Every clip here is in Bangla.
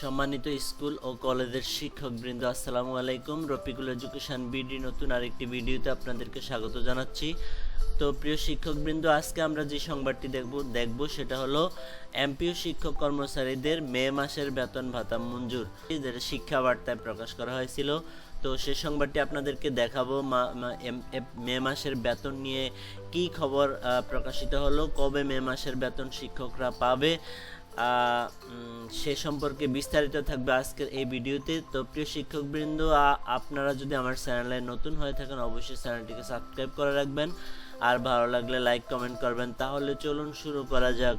সম্মানিত স্কুল ও কলেজের শিক্ষকবৃন্দ, আসসালামু আলাইকুম। রফিকুল এডুকেশন বিডি নতুন আরেকটি ভিডিওতে আপনাদেরকে স্বাগত জানাচ্ছি। তো প্রিয় শিক্ষকবৃন্দ, আজকে আমরা যে সংবাদটি দেখব দেখব সেটা হলো এমপিও শিক্ষক কর্মচারীদের মে মাসের বেতন ভাতা মঞ্জুর, এদের শিক্ষা বার্তায় প্রকাশ করা হয়েছিল। তো সে সংবাদটি আপনাদেরকে দেখাবো, মা- মাসের বেতন নিয়ে কি খবর প্রকাশিত হলো, কবে মে মাসের বেতন শিক্ষকরা পাবে সে সম্পর্কে বিস্তারিত থাকবে আজকের এই ভিডিওতে। তো প্রিয় শিক্ষকবৃন্দ আপনারা যদি আমার চ্যানেলে নতুন হয়ে থাকেন, অবশ্যই চ্যানেলটিকে সাবস্ক্রাইব করে রাখবেন। আর ভালো লাগলে লাইক, কমেন্ট করবেন। তাহলে চলুন শুরু করা যাক।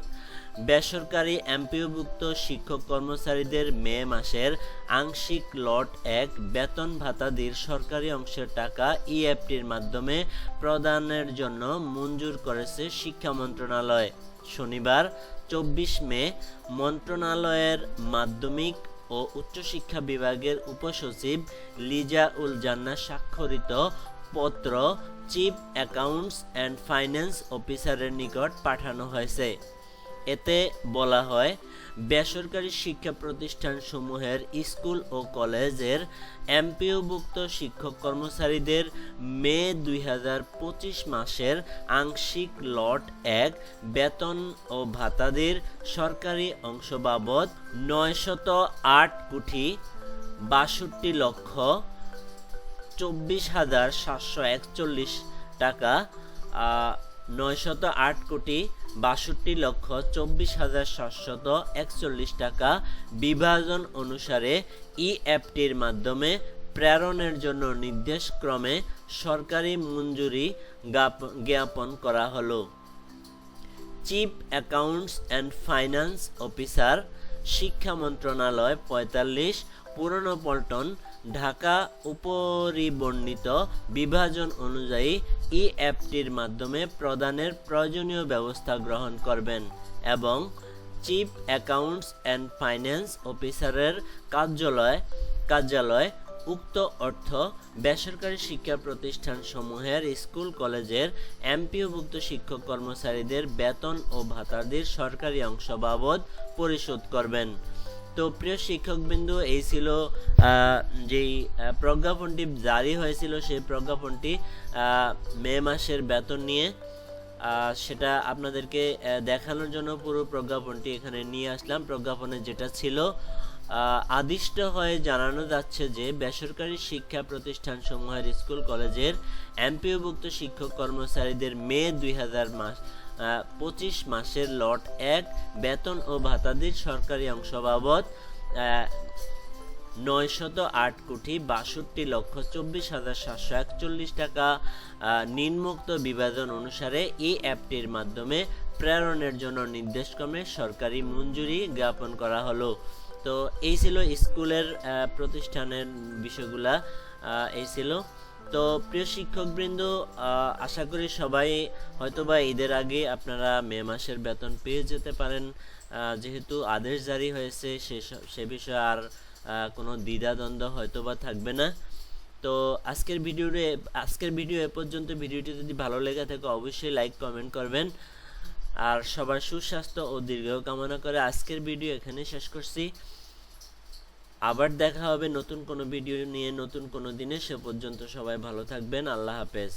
বেসরকারি এমপিওভুক্ত শিক্ষক কর্মচারীদের মে মাসের আংশিক লট এক বেতন ভাতাদির সরকারি অংশের টাকা ইএফটির মাধ্যমে প্রদানের জন্য মঞ্জুর করেছে শিক্ষা মন্ত্রণালয়। শনিবার চব্বিশ মে মন্ত্রণালয়ের মাধ্যমিক ও উচ্চশিক্ষা বিভাগের উপসচিব লিজা উল জান্না স্বাক্ষরিত পত্র চিফ অ্যাকাউন্টস অ্যান্ড ফাইন্যান্স অফিসারের নিকট পাঠানো হয়েছে। এতে বলা হয় বেসরকারি শিক্ষা প্রতিষ্ঠানসমূহের স্কুল ও কলেজের এমপিওভুক্ত শিক্ষক কর্মচারীদের মে দুই হাজার পঁচিশ মাসের আংশিক লট এক বেতন ও ভাতাদের সরকারি অংশ বাবদ নয়শত আট কোটি বাষট্টি লক্ষ চব্বিশ হাজার সাতশো একচল্লিশ টাকা নয়শত আট কোটি বাষট্টি লক্ষ চব্বিশ হাজার সাতশত একচল্লিশ টাকা বিভাজন অনুসারে ইএফটির মাধ্যমে প্রেরণের জন্য নির্দেশক্রমে সরকারি মঞ্জুরি জ্ঞাপ- জ্ঞাপন করা হলো। Chief accounts and finance officer, শিক্ষা মন্ত্রণালয় পঁয়তাল্লিশ, পুরনো পল্টন ঢাকা উপরিবর্ণিত বিভাজন অনুযায়ী ইএফটির মাধ্যমে প্রদানের প্রয়োজনীয় ব্যবস্থা গ্রহণ করবেন এবং চিফ অ্যাকাউন্টস অ্যান্ড ফাইন্যান্স অফিসারের কার্যালয় কার্যালয়, উক্ত অর্থ বেসরকারি শিক্ষা প্রতিষ্ঠানসমূহের স্কুল, কলেজের এমপিওভুক্ত শিক্ষক কর্মচারীদের বেতন ও ভাতাদির সরকারি অংশ বাবদ পরিশোধ করবেন। তো প্রিয় শিক্ষকবিন্দু, এই ছিল যেই প্রজ্ঞাপনটি জারি হয়েছিল, সেই প্রজ্ঞাপনটি মে মাসের বেতন নিয়ে সেটা আপনাদেরকে দেখানোর জন্য পুরো প্রজ্ঞাপনটি এখানে নিয়ে আসলাম। প্রজ্ঞাপনে যেটা ছিল আদিষ্ট হয়ে জানানো যাচ্ছে যে, বেসরকারি শিক্ষা প্রতিষ্ঠানসমূহের স্কুল, কলেজের এমপিওভুক্ত শিক্ষক কর্মচারীদের মে দুই হাজার মাস পঁচিশ মাসের লট এক বেতন ও ভাতাদির সরকারি অংশ বাবদ নয়শত আট কোটি বাষট্টি লক্ষ চব্বিশ হাজার সাতশো একচল্লিশ টাকা। আহ, নিম্নোক্ত বিভাজন অনুসারে এই অ্যাপটির মাধ্যমে প্রেরণের জন্য নির্দেশক্রমে সরকারি মঞ্জুরি জ্ঞাপন করা হলো। তো এই ছিল স্কুলের প্রতিষ্ঠানের বিষয়গুলা। এই ছিল। তো প্রিয় শিক্ষকবৃন্দ আশা করি সবাই হয়তোবা ঈদের আগে আপনারা মে মাসের বেতন পেয়ে যেতে পারেন। যেহেতু আদেশ জারি হয়েছে, সে সে বিষয়ে আর কোনো দ্বিধাদ্বন্দ্ব হয়তোবা থাকবে না। তো আজকের ভিডিওতে আজকের ভিডিও এ পর্যন্ত ভিডিওটি যদি ভালো লেগে থাকে, অবশ্যই লাইক, কমেন্ট করবেন। আর সবার সুস্বাস্থ্য ও দীর্ঘ কামনা করে আজকের ভিডিও এখানে শেষ করছি। আবার দেখা হবে নতুন কোনো ভিডিও নিয়ে, নতুন কোনো দিনে। সে পর্যন্ত সবাই ভালো থাকবেন। আল্লাহ হাফেজ।